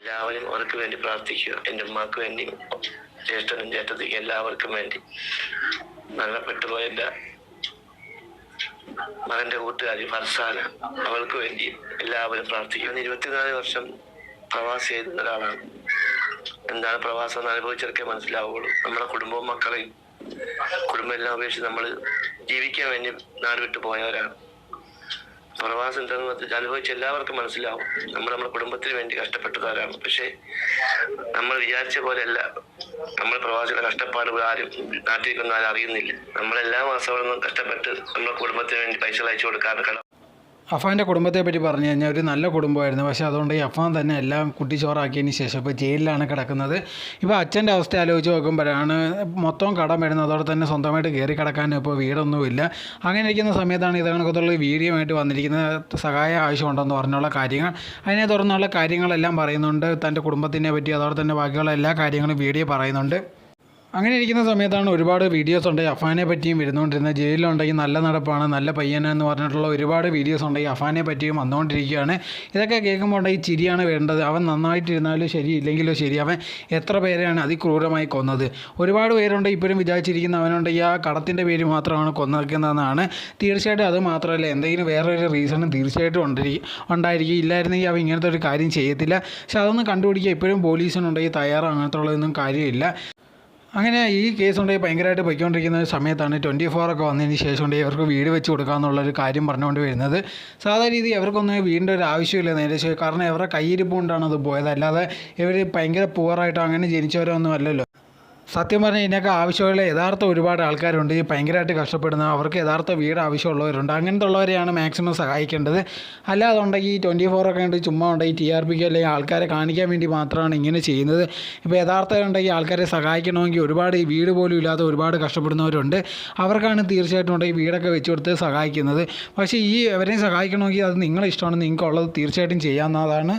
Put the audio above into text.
എല്ലാവരും അവർക്ക് വേണ്ടി പ്രാർത്ഥിക്കുക. എന്റെ ഉമ്മാക്ക് വേണ്ടി ജ്യേഷ്ഠനും ചേട്ടത്തിക്ക് എല്ലാവർക്കും വേണ്ടി. മരണപ്പെട്ടുപോയ എന്റെ മകന്റെ കൂട്ടുകാരി ഫർസാന അവൾക്ക് വേണ്ടി എല്ലാവരും പ്രാർത്ഥിക്കുക ഞാൻ ഇരുപത്തിനാല് വർഷം പ്രവാസി ചെയ്യുന്ന ഒരാളാണ്. എന്താണ് പ്രവാസം എന്ന് അനുഭവിച്ചൊക്കെ മനസ്സിലാവുള്ളൂ. നമ്മുടെ കുടുംബവും മക്കളെയും കുടുംബം എല്ലാം ഉപേക്ഷിച്ച് നമ്മൾ ജീവിക്കാൻ വേണ്ടി നാട് വിട്ടു പോയവരാണ്. പ്രവാസം എന്താണെന്ന് അനുഭവിച്ച എല്ലാവർക്കും മനസ്സിലാവും. നമ്മൾ നമ്മുടെ കുടുംബത്തിന് വേണ്ടി കഷ്ടപ്പെട്ടതാരാണ്. പക്ഷേ നമ്മൾ വിചാരിച്ച പോലെയല്ല. നമ്മൾ പ്രവാസികളുടെ കഷ്ടപ്പാട് ആരും നാട്ടിലേക്കൊന്നും ആരും അറിയുന്നില്ല. നമ്മളെല്ലാ മാസവും കഷ്ടപ്പെട്ട് നമ്മുടെ കുടുംബത്തിന് വേണ്ടി പൈസ അയച്ചു കൊടുക്കാറ് കടം അഫാന്റെ കുടുംബത്തെ പറ്റി പറഞ്ഞു കഴിഞ്ഞാൽ ഒരു നല്ല കുടുംബമായിരുന്നു. പക്ഷേ അതുകൊണ്ട് ഈ അഫാൻ തന്നെ എല്ലാം കുട്ടിച്ചോറാക്കിയതിന് ശേഷം ഇപ്പോൾ ജയിലിലാണ് കിടക്കുന്നത്. ഇപ്പോൾ അച്ഛന്റെ അവസ്ഥ ആലോചിച്ച് നോക്കുമ്പോഴാണ് മൊത്തം കടം വരുന്നത്. അതോടെ തന്നെ സ്വന്തമായിട്ട് കയറി കിടക്കാനും ഇപ്പോൾ വീടൊന്നുമില്ല. അങ്ങനെ ഇരിക്കുന്ന സമയത്താണ് ഇത് കണക്കത്തുള്ള വീഡിയോ ആയിട്ട് വന്നിരിക്കുന്നത്. സഹായം ആവശ്യമുണ്ടെന്ന് പറഞ്ഞുള്ള കാര്യങ്ങൾ. അതിനെ തുടർന്നുള്ള കാര്യങ്ങളെല്ലാം പറയുന്നുണ്ട്. തന്റെ കുടുംബത്തിനെ പറ്റി അതോടെ തന്നെ ബാക്കിയുള്ള എല്ലാ കാര്യങ്ങളും വീഡിയോ പറയുന്നുണ്ട്. അങ്ങനെ ഇരിക്കുന്ന സമയത്താണ് ഒരുപാട് വീഡിയോസ് ഉണ്ടായി അഫാനെ പറ്റിയും വരുന്നുകൊണ്ടിരുന്നത് ജയിലിലുണ്ടെങ്കിൽ നല്ല നടപ്പാണ് നല്ല പയ്യനെന്ന് പറഞ്ഞിട്ടുള്ള ഒരുപാട് വീഡിയോസ് ഉണ്ടായി അഫാനെ പറ്റിയും വന്നുകൊണ്ടിരിക്കുകയാണ് ഇതൊക്കെ കേൾക്കുമ്പോൾ ഉണ്ടെങ്കിൽ ചിരിയാണ് വേണ്ടത്. അവൻ നന്നായിട്ടിരുന്നാലും ശരി ഇല്ലെങ്കിലോ ശരി. അവൻ എത്ര പേരെയാണ് അതിക്രൂരമായി കൊന്നത്? ഒരുപാട് പേരുണ്ട് ഇപ്പോഴും വിചാരിച്ചിരിക്കുന്ന അവനുണ്ടെങ്കിൽ ആ കടത്തിന്റെ പേര് മാത്രമാണ് കൊന്നിരിക്കുന്നതെന്നാണ് തീർച്ചയായിട്ടും അത് മാത്രമല്ല എന്തെങ്കിലും വേറൊരു റീസണും തീർച്ചയായിട്ടും ഉണ്ടായിരിക്കും ഉണ്ടായിരിക്കും. ഇല്ലായിരുന്നെങ്കിൽ അവൻ ഇങ്ങനത്തെ ഒരു കാര്യം ചെയ്യത്തില്ല. പക്ഷെ അതൊന്നും കണ്ടുപിടിക്കുക ഇപ്പോഴും പോലീസിനുണ്ടെങ്കിൽ തയ്യാറോ അങ്ങനത്തെ ഉള്ളതൊന്നും കാര്യമില്ല. അങ്ങനെ ഈ കേസ് ഉണ്ടെങ്കിൽ ഭയങ്കരമായിട്ട് പൊയ്ക്കൊണ്ടിരിക്കുന്ന ഒരു സമയത്താണ് ട്വന്റി ഫോർ ഒക്കെ വന്നതിന് ശേഷം ഉണ്ടെങ്കിൽ ഇവർക്ക് വീട് വെച്ച് കൊടുക്കാമെന്നുള്ളൊരു കാര്യം പറഞ്ഞുകൊണ്ട് വരുന്നത്. സാധാരണ രീതി ഇവർക്കൊന്നും വീടിന്റെ ഒരു ആവശ്യമില്ല നേരെ കാരണം ഇവരുടെ കയ്യിരിപ്പ് കൊണ്ടാണ് അത് പോയത്. അല്ലാതെ ഇവർ ഭയങ്കര പൂറായിട്ടോ അങ്ങനെ ജനിച്ചവരോ ഒന്നും അല്ലല്ലോ. സത്യം പറഞ്ഞാൽ ഇതിനൊക്കെ ആവശ്യമുള്ള യഥാർത്ഥ ഒരുപാട് ആൾക്കാരുണ്ട്. ഈ ഭയങ്കരമായിട്ട് കഷ്ടപ്പെടുന്ന അവർക്ക് യഥാർത്ഥ വീട് ആവശ്യമുള്ളവരുണ്ട്. അങ്ങനത്തെ ഉള്ളവരെയാണ് മാക്സിമം സഹായിക്കേണ്ടത്. അല്ലാതെ ഉണ്ടെങ്കിൽ ഈ ട്വന്റി ഫോറൊക്കെ ഉണ്ട് ചുമ്മാ ഉണ്ടെങ്കിൽ ടി ആർ പിക്ക് അല്ലെങ്കിൽ ആൾക്കാരെ കാണിക്കാൻ വേണ്ടി മാത്രമാണ് ഇങ്ങനെ ചെയ്യുന്നത്. ഇപ്പോൾ യഥാർത്ഥ ഉണ്ടെങ്കിൽ ആൾക്കാരെ സഹായിക്കണമെങ്കിൽ ഒരുപാട് ഈ വീട് പോലും ഇല്ലാതെ ഒരുപാട് കഷ്ടപ്പെടുന്നവരുണ്ട്. അവർക്കാണ് തീർച്ചയായിട്ടും ഉണ്ടെങ്കിൽ വീടൊക്കെ വെച്ച് കൊടുത്ത് സഹായിക്കുന്നത്. പക്ഷേ ഈ അവരെയും സഹായിക്കണമെങ്കിൽ അത് നിങ്ങളെ ഇഷ്ടമാണ് നിങ്ങൾക്കുള്ളത് തീർച്ചയായിട്ടും ചെയ്യാവുന്നതാണ്.